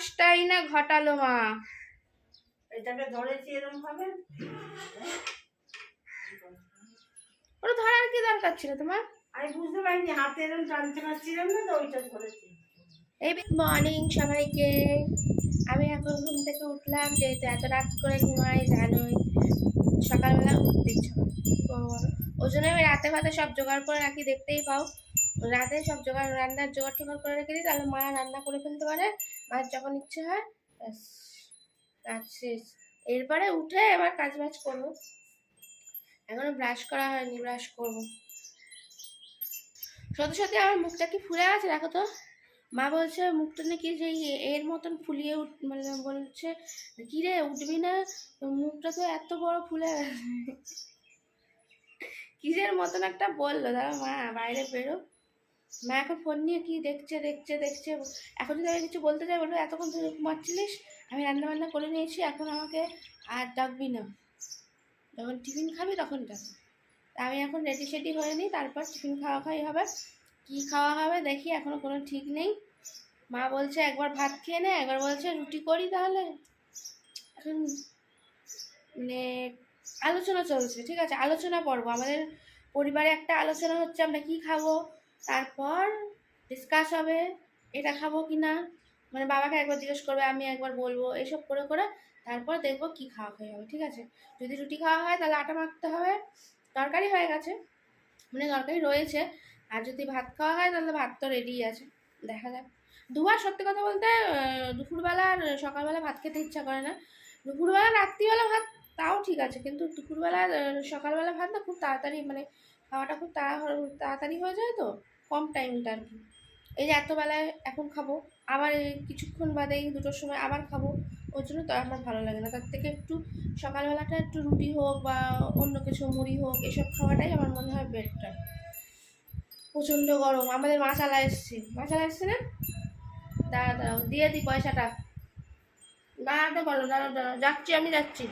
সর্বনাশটাই না ঘটালো মা। এটাকে ধরেছি এরকম ভাবে ওটা ধরার কি দরকার ছিল তোমার? আমি বুঝতে পারিনি হাতে এরকম টানতে পারছিলাম না তো ওইটা ধরেছি। এই মর্নিং সবাইকে আমি এখন ঘুম থেকে উঠলাম যেহেতু এত রাত করে ঘুমাই জানোই সকালবেলা উঠতে ইচ্ছে? ওই জন্য আমি রাতে ভাতে সব জোগাড় করে রাখি দেখতেই পাও। রাতে সব জোগাড়, রান্নার জোগাড় টোগাড় করে রেখে দিই, তাহলে মা রান্না করে ফেলতে পারে। মার যখন ইচ্ছে হয় কাজ শেষ। এরপরে উঠে এবার কাজ বাজ করব। এখনও ব্রাশ করা হয়নি ব্রাশ করব। সত্যি সত্যি আমার মুখটা কি ফুলে আছে দেখো তো? মা বলছে, মুখটা নাকি সেই এর মতন ফুলিয়ে উঠ মানে বলছে, কি রে, উঠবি না? মুখটা তো এত বড় ফুলে গেছে। কিসের মতন একটা বলল দাদা মা, বাইরে বেরো। মা এখন ফোন নিয়ে কি দেখছে দেখছে দেখছে। এখন যদি আমি কিছু বলতে চাই বলব, এতক্ষণ ধরে ঘুমাচ্ছিলিস আমি রান্না বান্না করে নিয়েছি, এখন আমাকে আর ডাকবি না। যখন টিফিন খাবি, তখন ডাকবি তা আমি এখন রেডি সেডি হয়ে নিই তারপর টিফিন খাওয়া খাই হবে। কি খাওয়া হবে, দেখি এখনও কোনো ঠিক নেই। মা বলছে, একবার ভাত খেয়ে নে। একবার বলছে, রুটি করি তাহলে? এখন মানে আলোচনা চলছে, ঠিক আছে? আলোচনা পর্ব। আমাদের পরিবারে একটা আলোচনা হচ্ছে, আমরা কি খাব? তারপর ডিসকাস হবে, এটা খাব কি না? মানে বাবাকে একবার জিজ্ঞেস করবে, আমি একবার বলব, এসব করে করে তারপর দেখব কি খাওয়া খাওয়া হবে, ঠিক আছে? যদি রুটি খাওয়া হয় তাহলে আটা মাখতে হবে, তরকারি হয়ে গেছে মানে তরকারি রয়েছে, আর যদি ভাত খাওয়া হয় তাহলে ভাত তো রেডি আছে, দেখা যাক। দুবার সত্যি কথা বলতে দুপুরবেলা আর সকালবেলা ভাত খেতে ইচ্ছা করে না। দুপুরবেলা রাত্রিবেলা ভাত তাও ঠিক আছে, কিন্তু দুপুরবেলা সকালবেলা ভাত না খুব তাড়াতাড়ি মানে খাওয়াটা খুব তাড়া- তাড়াতাড়ি হয়ে যায় তো, কম টাইমটা আর কি এই যে এতবেলায় এখন খাব, আবার কিছুক্ষণ বাদে এই দুটোর সময় আবার খাব, ওর জন্য তো আমার ভালো লাগে না। তার থেকে একটু সকালবেলাটা একটু রুটি হোক বা অন্য কিছু, মুড়ি হোক, এসব খাওয়াটাই আমার মনে হয় বেটার প্রচণ্ড গরম। আমাদের মাছালা এসছে। মাছালা এসছে না? দাঁড়া দাঁড়াও, দিয়ে দিই পয়সাটা। দাঁড়াতে বলো দাঁড়াও দাঁড়াও, যাচ্ছি, আমি যাচ্ছি।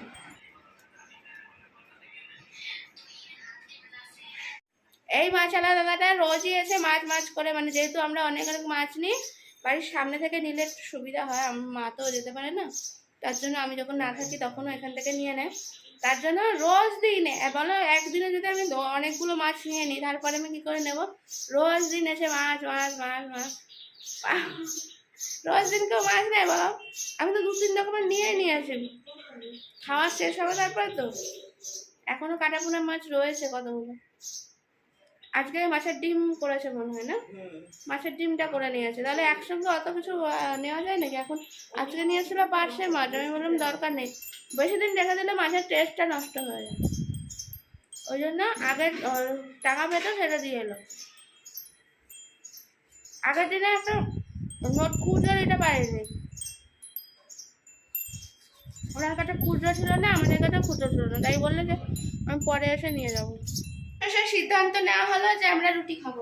এই মাছ মাছালা দাদাটা রোজই এসে মাছ মাছ করে মানে যেহেতু আমরা অনেক অনেক মাছ নিই, বাড়ির সামনে থেকে নিলে একটু সুবিধা হয় আমার মা তো যেতে পারে না, তার জন্য আমি যখন না থাকি তখনও এখান থেকে নিয়ে নেয়। তার জন্য রোজ দিন বলো, একদিনে যদি আমি অনেকগুলো মাছ নিয়ে নিই, তারপরে আমি কী করে নেব? রোজ দিন এসে মাছ মাছ মাছ মাছ রোজ দিন কেউ মাছ নেয়, বলো। আমি তো দু, তিন রকমের নিয়ে নিয়ে আসি খাওয়া শেষ হবে তারপরে তো। এখনও কাটাপোনা মাছ রয়েছে কতগুলো? আজকে মাছের ডিম করেছে মনে হয় না? মাছের ডিমটা করে নিয়েছে। তাহলে একসঙ্গে অত কিছু নেওয়া যায় নাকি? এখন আজকে নিয়েছিল পার্সে মাছ। আমি বললাম দরকার নেই। বেশি দিন রেখে দিলে মাছের টেস্টটা নষ্ট হয়ে যায়। ওই জন্য আগে টাকা পেত সেটা দিয়ে এলো। আগের দিনে একটা নোট খুচরো দিতে পারিনি। ওনার কাছে খুচরো ছিল না আমাদের কাছে খুচরো ছিল না। তাই বলল যে আমি পরে এসে নিয়ে যাব। সিদ্ধান্ত নেওয়া হলো যে আমরা রুটি খাব।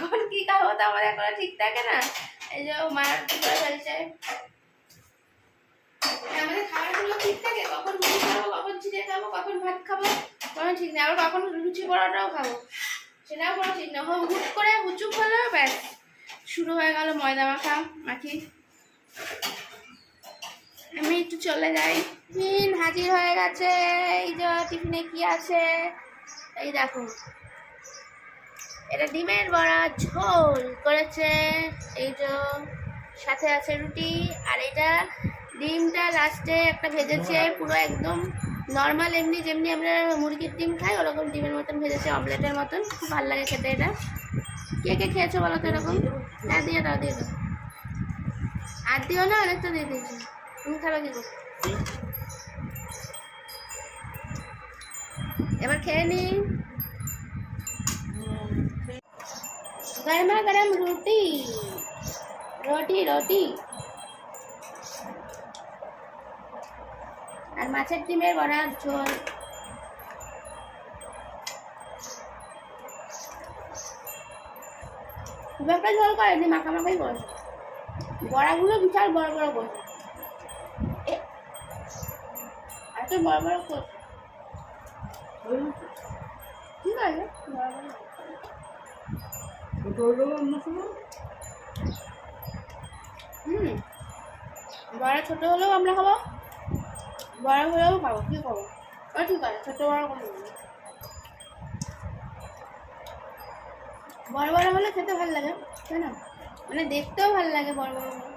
কখন কি খাব তো আমাদের এখনও ঠিক থাকে না। এই যে মার করে ফেলছে। আমাদের খাবারগুলো ঠিক থাকে? কখন খাব, কখন চিড়ে খাব, কখন ভাত খাব? ঠিক নেই। আবার কখন খাব? সেটাও কোনো ঠিক হুট করে শুরু হয়ে গেল ময়দা মাখা মাখি আমি একটু চলে যাই। টিফিন হাজির হয়ে গেছে। এই যে টিফিনে কি আছে? এই দেখো। এটা ডিমের বড়া, ঝোল করেছে। এই যে সাথে আছে রুটি আর এটা ডিমটা লাস্টে একটা ভেজেছে, পুরো একদম নর্মাল এমনি যেমনি আমরা মুরগির ডিম খাই, ওরকম ডিমের মতন ভেজেছে অমলেটের মতন। খুব ভালো লাগে খেতে এটা। কে কে খেয়েছো বলো তো এরকম? হ্যাঁ দিয়ে দাও দিয়ে দাও। আর দিও না, অনেকটা দিয়ে দিয়েছি। তুমি খাবে কি করে? এবার খেয়ে নি। গরমা গরম রুটি। রুটি রুটি। আর মাছের ডিমের বড়ার ঝোল। খুব একটা ঝোল করেনি মাখামাখাই করেছে বড়াগুলো বিশাল বড় বড় এ, এত বড় বড় করছে। ঠিক আছে হুম বড় ছোট হলেও আমরা খাব বড় হলেও খাব কি খাব ও ঠিক আছে ছোট বড় কোনো বড় বড় হলে খেতে ভালো লাগে, তাই না? মানে দেখতেও ভালো লাগে বড় বড়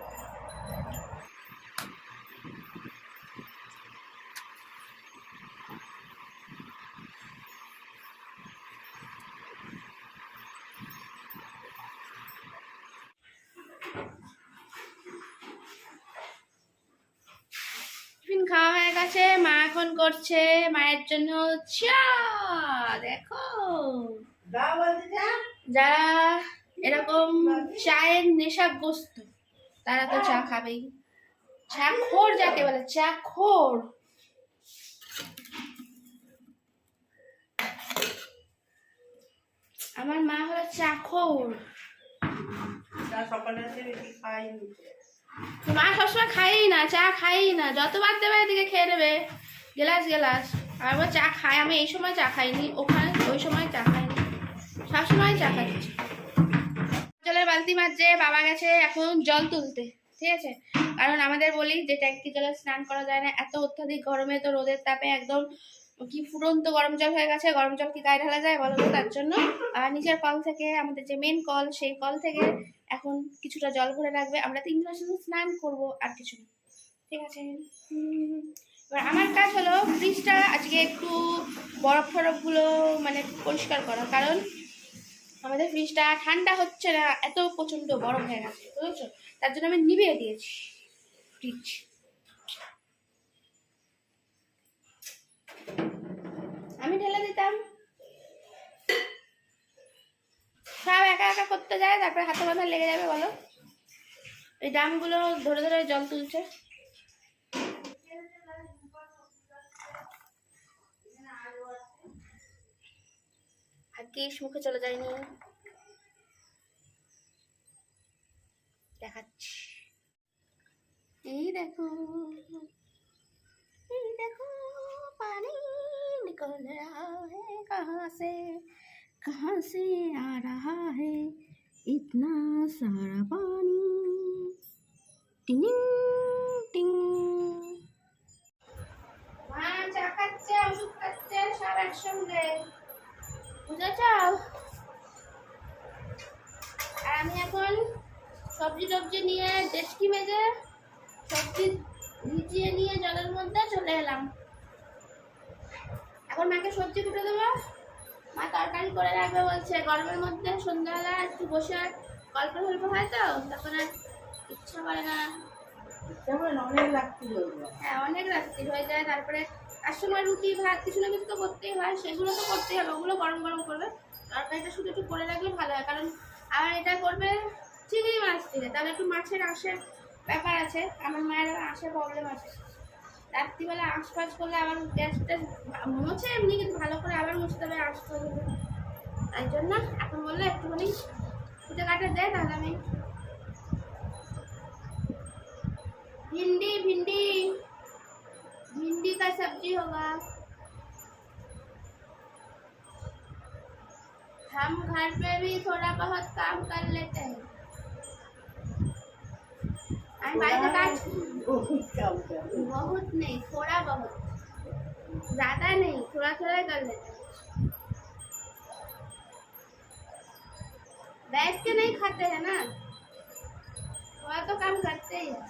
খাওয়া হয়ে গেছে মা এখন করছে মায়ের জন্য চা দেখো। যারা এরকম চায়ের নেশাগ্রস্ত। তারা তো চা খাবেই। চা খোর যাকে বলে চা খোর। আমার মা হলো চা খোর। চা সকালে খাইনি। মা সবসময় খাই না, চা খাই না, যতবার দেবে এদিকে খেয়ে নেবে। গেলাস গেলাস। আর চা খাই, আমি এই সময় চা খাইনি, ওখানে ওই সময় চা খাইনি। সবসময় চা খাচ্ছি। জলের বালতি মাঝে বাবা গেছে এখন জল তুলতে, ঠিক আছে? কারণ আমাদের বলি যে ট্যাঙ্কি জলে স্নান করা যায় না, এত অত্যাধিক গরমে তো রোদের তাপে একদম কি ফুরন্ত গরম জল হয়ে গেছে, গরম জল কি গায়ে ঢালা যায় বলো তার জন্য? আর নিচের কল থেকে, আমাদের যে মেন কল, সেই কল থেকে এখন কিছুটা জল ভরে রাখবে। আমরা তিনজনের শুধু স্নান করব আর কিছু না। ঠিক আছে? এবার আমার কাজ হলো ফ্রিজটা আজকে একটু বরফ ফরফগুলো মানে পরিষ্কার করা। কারণ আমাদের ফ্রিজটা ঠান্ডা হচ্ছে না, এত প্রচণ্ড গরম হয়ে গেছে, বুঝেছ? তার জন্য আমি নিভিয়ে দিয়েছি ফ্রিজ আমি ঢেলে দিতাম। সব একা একা করতে যায়, তারপরে হাতে মাথা লেগে যাবে, বলো। এই ড্রামগুলো ধরে ধরে জল তুলছে। মুখে চলে যায়নি। দেখাচ্ছি। এই দেখো। এই দেখো। निकल रहा है कहाँ से कहाँ से आ रहा है इतना सारा पानी टिंग टिंग মা চা খাচ্ছে ওষুধ খাচ্ছে সব একসঙ্গে বুঝেছ আর আমি এখন সবজি টবজি নিয়ে ডেস্কি মেজে সবজি ভিজিয়ে নিয়ে জলের মধ্যে চলে এলাম এখন মাকে সবজি কুটে দেবো। মা তরকারি করে রাখবে বলছে। গরমের মধ্যে সন্ধ্যাবেলা একটু বসে গল্প গল্প হয় তো তখন আর ইচ্ছা করে না। অনেক লাগছিল হ্যাঁ অনেক রাত্রি হয়ে যায়। তারপরে আর সময় রুটি ভাত কিছু না কিছু তো করতেই হয় সেগুলো তো করতেই হবে। ওগুলো গরম গরম করবে। তরকারিটা শুধু একটু করে রাখলে ভালো হয়। কারণ আবার এটা করবে চিংড়ি মাছ থেকে তাহলে একটু মাছের আঁশের ব্যাপার আছে। আমার মায়ের আঁশের প্রবলেম আছে। রাত্রিবেলা আঁশ ফাঁস করলে আবার গ্যাসটা মোছে এমনি কিন্তু ভালো করে আবার মুছতে হবে আঁশ করবে তাই জন্য এখন বললে একটুখানি ফুটে কাটে দেয় তাহলে আমি भिंडी भिंडी भिंडी का सब्जी होगा हम घर पे भी थोड़ा बहुत काम कर लेते हैं আমি বাড়িতে কাজ বহুত কাম করে। बहुत नहीं थोड़ा बहुत ज्यादा नहीं थोड़ा थोड़ा कर लेते हैं बैठ के नहीं खाते हैं ना थोड़ा तो काम करते ही हैं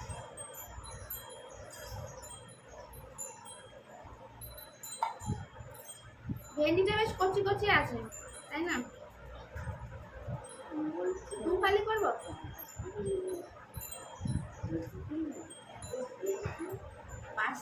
ভেন্ডিটা বেশ কচি কচি আছে তাই না দু ফালি করবো বাঁচতে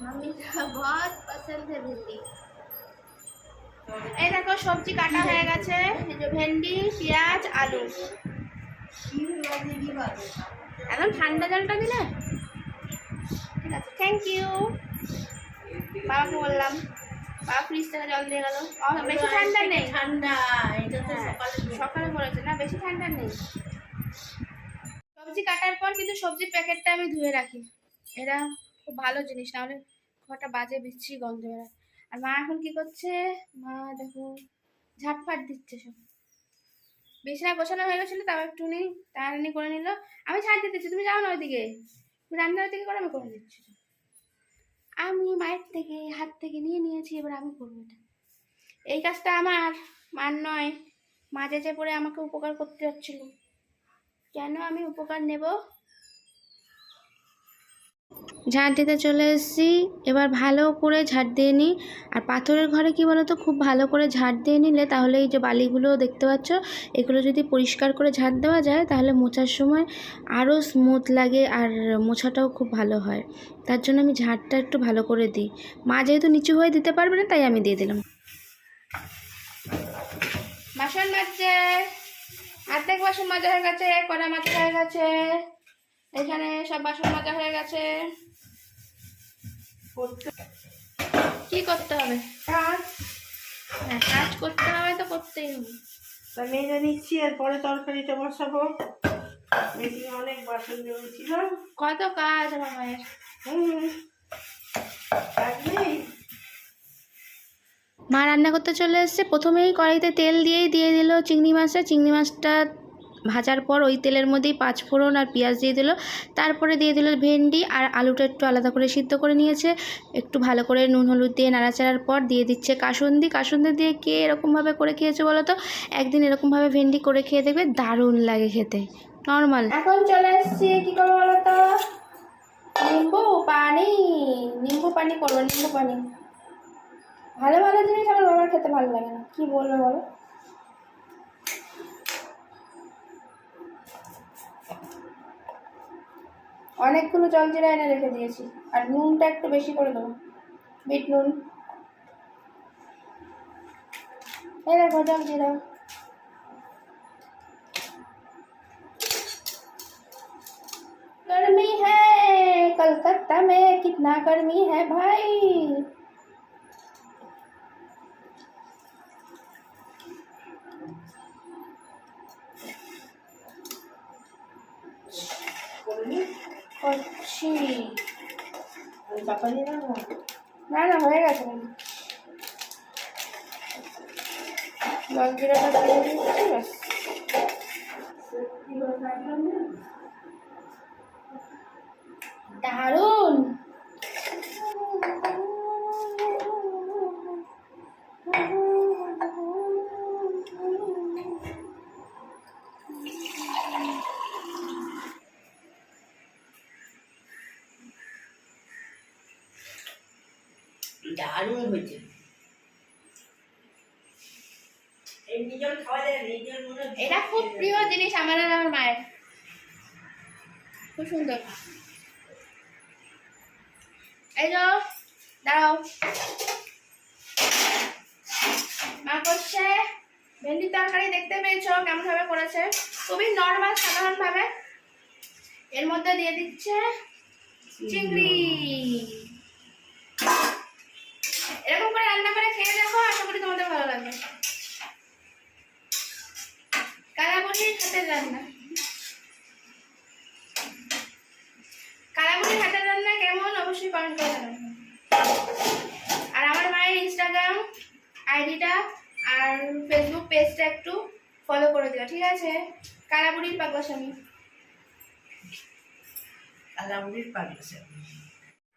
मम्मी का बहुत पसंद है भिंडी এই দেখো সবজি কাটা হয়ে গেছে এই যে ভেন্ডি পেঁয়াজ আলু শিল লাগিয়ে দিবা। একদম ঠান্ডা জলটা দিলে ঠিক আছে থ্যাংক ইউ বাবাকে বললাম বাবা ফ্রিজ থেকে জল দিয়ে গেল বেশি ঠান্ডা নেই ঠান্ডা এটা তো হ্যাঁ, সকালে সকালে বলেছে না বেশি ঠান্ডা নেই সবজি কাটার পর কিন্তু সবজির প্যাকেটটা আমি ধুয়ে রাখি এটা খুব ভালো জিনিস, নাহলে ঘরটা বাজে বিচ্ছি গন্ধ বেরোয়। আর মা এখন কি করছে? মা দেখো, ঝাটফাট দিচ্ছে সব। বিছানা গোছানো হয়ে গেছিল, তাও একটুখানি তাড়াতাড়ি করে নিল। আমি ছাড় দিতেছি তুমি যাও না ওইদিকে। তুমি রান্নার দিকে করে, আমি করে দিচ্ছি। আমি মায়ের থেকে, হাত থেকে নিয়ে নিয়েছি, এবার আমি করব এটা। এই কাজটা আমার, মার নয়। মাঝে যে পড়ে আমাকে উপকার করতে হচ্ছিল। কেন আমি উপকার নেব? ঝাড় দিতে চলে এসেছি। এবার ভালো করে ঝাড় দিয়ে নিই। আর পাথরের ঘরে কি বলো তো খুব ভালো করে ঝাড় দিয়ে নিলে তাহলে এই যে বালিগুলো দেখতে পাচ্ছ, এগুলো যদি পরিষ্কার করে ঝাড় দেওয়া যায় তাহলে মোছার সময় আরও স্মুথ লাগে আর মোছাটাও খুব ভালো হয়। তার জন্য আমি ঝাড়টা একটু ভালো করে দিই। মা যেহেতু নিচু হয়ে দিতে পারবে না, তাই আমি দিয়ে দিলাম। বাসন মাজছে। অর্ধেক বাসন মাজা হয়ে গেছে কড়া মাজা হয়ে গেছে? এখানে সব বাসন মাজা হয়ে গেছে। কি করতে হবে? কাজ হ্যাঁ কাজ করতে হবে তো করতেই হবে। তা মেজে নিচ্ছি এরপরে তরকারিটা বসাবো। মেজে অনেক বাসন জমেছিল কত কাজ আমার মায়ের। হুম কাজ নেই। মা রান্না করতে চলে এসেছে। প্রথমেই কড়াইতে তেল দিয়েই দিয়ে দিল চিংড়ি মাছটা চিংড়ি মাছটা ভাজার পর ওই তেলের মধ্যেই পাঁচ ফোড়ন আর পেঁয়াজ দিয়ে দিল। তারপরে দিয়ে দিল ভেন্ডি আর আলুটা একটু আলাদা করে সিদ্ধ করে নিয়েছে। একটু ভালো করে নুন, হলুদ দিয়ে নাড়াচাড়ার পর দিয়ে দিচ্ছে কাসুন্দি। কাসুন্দি দিয়ে কে এরকমভাবে করে খেয়েছে বলো তো? একদিন এরকমভাবে ভেন্ডি করে খেয়ে দেখবে দারুণ লাগে খেতে। নর্মাল। এখন চলে এসেছি, কি করব বলো তো? নিম্বু পানি নিম্বু পানি করব, নিম্বু পানি। ভালো ভালো জিনিস আমার বাবার খেতে ভালো লাগে না। কি বলব বলো? অনেকগুলো জল জিরা এনে রেখে দিয়েছি আর নুনটা একটু বেশি করে দেবো বিট নুন এই দেখো জল জিরা गर्मी है कलकत्ता में कितना गर्मी है भाई করলি করছি। চাপা দিয়ে না না হয়ে গেছে। জল দিয়ে দিচ্ছি ব্যাস। কীভাবে কাটলাম না দারুণ দারুণ হয়েছে এই নিজের খাওয়া যায় নিজের মনে এটা খুব প্রিয় জিনিস আমার আর আমার মায়ের খুব সুন্দর। এই যো দাঁড়াও মা তরকারি দেখতে পেয়েছ কেমন ভাবে করেছে? খুবই নর্মাল সাধারণ ভাবে এর মধ্যে দিয়ে দিচ্ছে চিংড়ি। এরকম করে রান্না করে খেয়ে দেখো, আশা করি তোমাদের ভালো লাগবে। কালাবুনির হাতের রান্না। কালাবুনির হাতের রান্না কেমন? অবশ্যই কমেন্ট করে জানাবেন। আর আমার মায়ের ইনস্টাগ্রাম আইডিটা আর ফেসবুক পেজটা একটু ফলো করে দিও ঠিক আছে? কালাবুনির পাগলা স্বামী আলামুড়ির পাগলা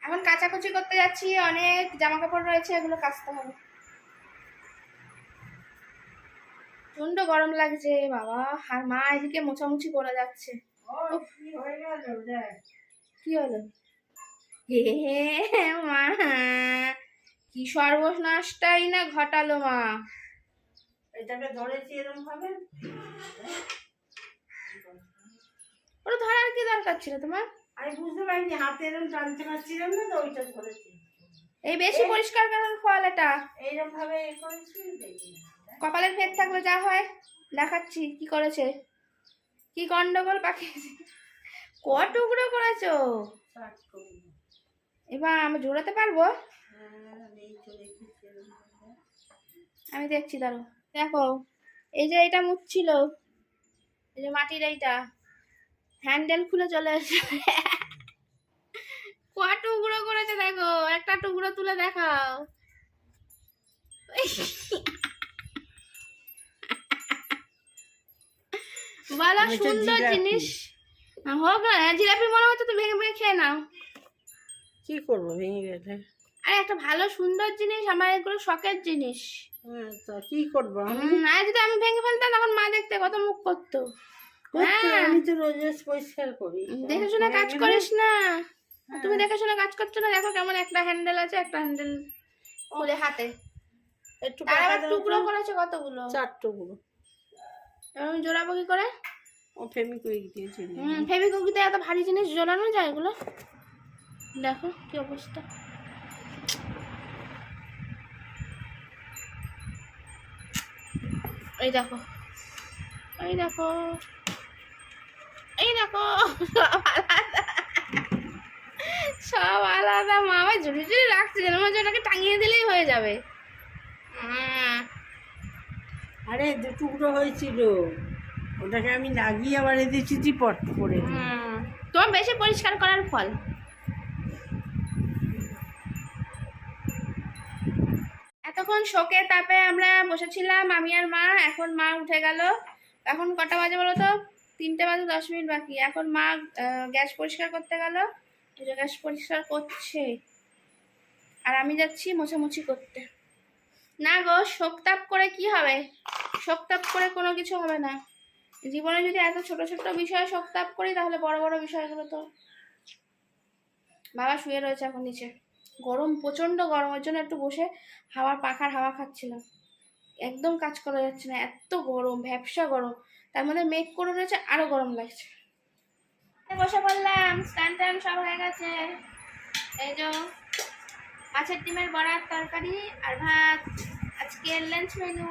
এখন কাচাকুচি করতে যাচ্ছি অনেক জামা কাপড় রয়েছে এগুলো কাচতে হবে। প্রচণ্ড গরম লাগছে বাবা। আর মা এদিকে মোছামুছি করে যাচ্ছে। কি হলো? হে মা কি সর্বনাশটাই না ঘটালো মা। এটাকে ধরেছি এরকম ভাবে? ওটা ধরার কি দরকার ছিল তোমার? আমি বুঝতে পারিনি হাতে এরকম টানতে পারছিলাম না তো ওইটা ধরেছি। এই বেশি পরিষ্কার করার ফল এটা? এইরকম ভাবে করেছি কপালের ফের থাকলে যা হয় দেখাচ্ছি কি করেছে। কি গন্ডগোল পাকিয়েছে। ক টুকরো করেছ? এবার আমি জোড়াতে পারব? হ্যাঁ। আমি দেখছি দাঁড়ো দেখো এই যে এটা মুছছিল এই যে মাটির এইটা হ্যান্ডেল খুলে চলে এসে ক টুকরো করেছে দেখো একটা টুকরো তুলে দেখাও। বলো সুন্দর জিনিস। হোক না জিলাপি মনে হচ্ছে তো ভেঙে ভেঙে খেয়ে নাও। কি করব ভেঙে গেলে? আরে একটা ভালো সুন্দর জিনিস আমার এগুলো শখের জিনিস। হ্যাঁ কি করব আমি? আর যদি আমি ভেঙে ফেলতাম তখন মা দেখতে কত মুখ করতো। হ্যাঁ। আমি তো রোজ রোজ পরিষ্কার করি। দেখে শুনে কাজ করিস না। হ্যাঁ। তুমি দেখে শুনে কাজ করছ না দেখো কেমন একটা হ্যান্ডেল আছে একটা হ্যান্ডেল খুলে হাতে। একটু টুকরো করেছে কতগুলো? চার টুকরো আমি জোড়াবো কি করে? ও ফেমিকুইক দিয়েছে হুম ফেবিকুকিতে এত ভারী জিনিস জোড়ানো যায় এগুলো? দেখো কি অবস্থা। এই দেখো এই দেখো এই দেখো সব আলাদা। মা আবার ঝুড়ি ঝুড়ি রাখছে যেন হচ্ছে ওটাকে টাঙিয়ে দিলেই হয়ে যাবে। আরে দু টুকরো হয়েছিল। ওটাকে আমি লাগিয়ে আবার দিয়েছি চিপট করে তোমার বেশি পরিষ্কার করার ফল। এতক্ষণ শোকে তাপে আমরা বসেছিলাম, আমি আর মা, এখন মা উঠে গেল। এখন কটা বাজে বলো তো? তিনটে বাজে দশ মিনিট বাকি। এখন মা গ্যাস পরিষ্কার করতে গেল। গ্যাস পরিষ্কার করছে। আর আমি যাচ্ছি মোছামুছি করতে। না গো, শোক তাপ করে কি হবে? শোক তাপ করে কোনো কিছু হবে না। জীবনে যদি এত ছোট ছোট বিষয়ে শোক তাপ করি, তাহলে বড় বড় বিষয়গুলো তো বাবা শুয়ে রয়েছে এখন নিচে। গরম, প্রচণ্ড গরম, ওর জন্য একটু বসে হাওয়ার পাখার হাওয়া খাচ্ছিলাম। একদম কাজ করা যাচ্ছে না, এত গরম, ভ্যাবসা গরম। তার মধ্যে মেঘ করে রয়েছে, আরও গরম লাগছে। বসে পড়লাম, স্নান টান সব হয়ে গেছে। এই যে মাছের ডিমের বড়ার তরকারি আর ভাত। আজকের লাঞ্চ মেনু